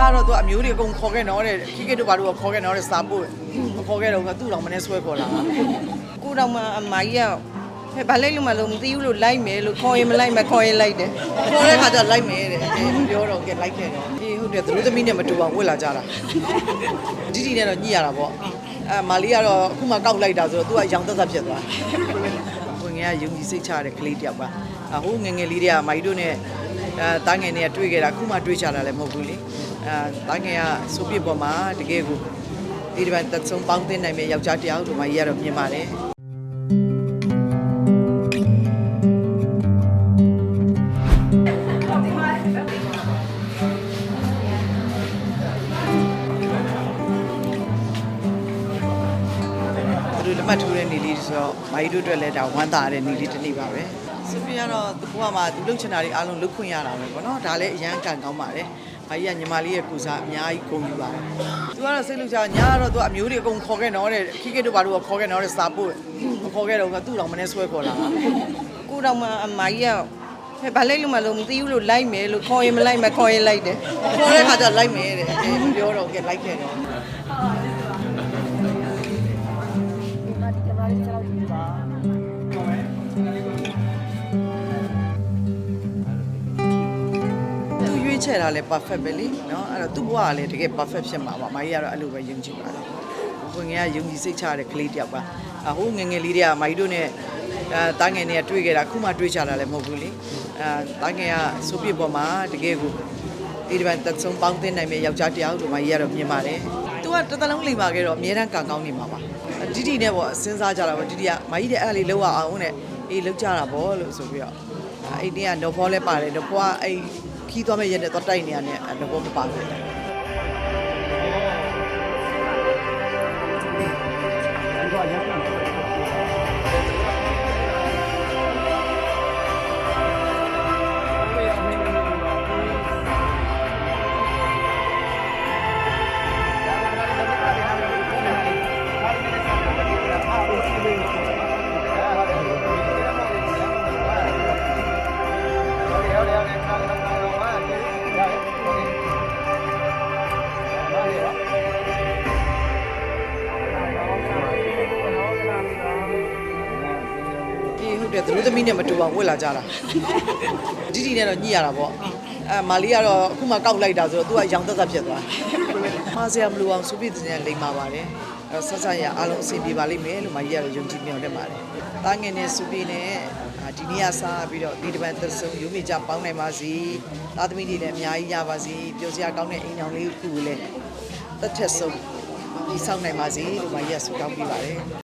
ကတော့သူကအမျိုးတွေအကုန်ခေါ်ခဲ့တော့တဲ့ခိကိတို့ဘာလို့ခေါ်ခဲ့တော့တဲ့စာပို့မခေါ်ခဲ့တော့ကသူ့တော်မနဲ့ဆွဲခေါ်လာတာကိုတော့မှအမကြီးကဟဲ့ဘာလိုက်လို့မလို့မသိဘူးလို့လိုက်မယ်လို့ခေါ်ရင်မလိုက်မခေါ်ရင်လိုက်တယ်ခေါ်တဲ့ခါကျလိုက်မယ်တဲ့အဲပြောတော့ကဲလိုက်ခဲ့တော့အေးဟုတ်တယ်သူတို့သမီးနဲ့မတူအောင်ဝစ်လာကြတာဒီဒီနဲ့တော့ညှိရတာပေါ့အဲမာလီကတော့အခုမှကောက်လိုက်တာဆိုတော့သူကရောင်သက်သက်ဖြစ်သွားဝင်ငယ်ကယုံကြည်စိတ်ချတဲ့ကလေးတယောက်ပါအဟိုးငယ်ငယ်လေးတွေကမာကြီးတို့နဲ့ အဲတားငယ်တွေကတွေ့ခဲ့တာအခုမှတွေ့ချတာလည်းမဟုတ်ဘူးလေအဲတားငယ်ကစိုးပြစ်ပေါ်မှာတကယ်ကိုဒီဒီပိုင်းသက်ဆုံးပေါင်းသိနိုင်မဲ့ယောက်ျားတယောက်တို့မာကြီးကတော့မြင်ပါတယ်သူတို့လက်မှတ်ထိုးတဲ့နေလေးဆိုတော့မာကြီးတို့အတွက်လည်းဒါဝမ်းသာတဲ့နေလေးတစ်နေ့ပါပဲ စပီကတော့သူကမှသူလှုပ်ချင်တာတွေအားလုံးလှုပ်ခွင့်ရတာပဲပေါ့နော်ဒါလည်းအရန်ကန်ကောင်းပါတယ်မာကြီးကညီမလေးရဲ့ကိုစားအများကြီးဂုဏ်ယူပါတယ်သူကတော့စိတ်လှုပ်ရှားညာကတော့သူကအမျိုးတွေအကုန်ခေါ်ခဲ့တော့တဲ့ခိကိတို့ဘာလို့ခေါ်ခဲ့တော့တဲ့စာပို့မခေါ်ခဲ့တော့ကသူ့တော်မနဲ့ဆွဲခေါ်လာတာကိုတော့မှအမကြီးကဟဲ့ဘာလိုက်လို့မလို့မသိဘူးလို့လိုက်မယ်လို့ခေါ်ရင်မလိုက်မခေါ်ရင်လိုက်တယ်ခေါ်တဲ့ခါကျလိုက်မယ်တဲ့အဲပြောတော့ကဲလိုက်ခဲ့တော့သူရွေး ချယ်တာလည်း perfect ပဲလေနော်အဲ့တော့သူ့ဘဝကလည်းတကယ် perfect ဖြစ်မှာပါမာကြီးကတော့အဲ့လိုပဲယုံကြည်ပါတယ်ဝင်ငယ်ကယုံကြည်စိတ်ချတဲ့ကလေးတယောက်ပါအဟိုးငငယ်လေးတွေကမာကြီးတို့ ਨੇ အဲတားငယ်တွေကတွေ့ခဲ့တာခုမှတွေ့ကြတာလည်းမဟုတ်ဘူးလေအဲတားငယ်ကဆိုပြပေါ်မှာတကယ်ကိုအေဒီပန်တက်ဆုံးပေါင်းသိနိုင်မယ့်ယောက်ျားတယောက်တို့မာကြီးကတော့မြင်ပါတယ်သူကတစ်သလုံးလိမ်ပါခဲ့တော့အများတန်းကံကောင်းနေမှာပါဒီဒီနဲ့ပေါ့စဉ်းစားကြတာပေါ့ဒီဒီကမာကြီးတဲ့အဲ့လေးလောက်အောင်နဲ့အေးလောက်ကြတာပေါ့လို့ဆိုပြီးတော့အဲ့ဒီကတော့ဖောလဲပါတယ်တော့ဘွားအဲ့ ခီးသွားမဲ့ရက်နဲ့တော့တိုက်နေရတယ်တော့ဘောမပါဘူးအေး ဟုတ်တယ်သူတို့သမီးနဲ့မတူအောင်ဝစ်လာကြတာဒီဒီနဲ့တော့ညှိရတာပေါ့အဲမာလီကတော့အခုမှကောက်လိုက်တာဆိုတော့သူကရောင်သက်သက်ဖြစ်သွားမှားစရာမလိုအောင်စူပြည့်တဲ့လိမ္မာပါတယ်အဲတော့ဆက်ဆက်ရအားလုံးအဆင်ပြေပါလိမ့်မယ်လို့မာကြီးကတော့ယုံကြည်မျှော်လင့်ပါတယ်တားငယ်နဲ့စူပြည့်နဲ့အာဒီနေ့ကစားပြီးတော့ဒီတစ်ပတ်သက်ဆုံးရုံးမိကြပေါင်းနိုင်ပါစေသားသမီးတွေလည်းအများကြီးရပါစေပျော်စရာကောင်းတဲ့အိမ်အောင်လေးတစ်ခုကိုလည်းတစ်ထက်ဆုံးဒီဆောင်နိုင်ပါစေလို့မာကြီးကဆုတောင်းပေးပါတယ်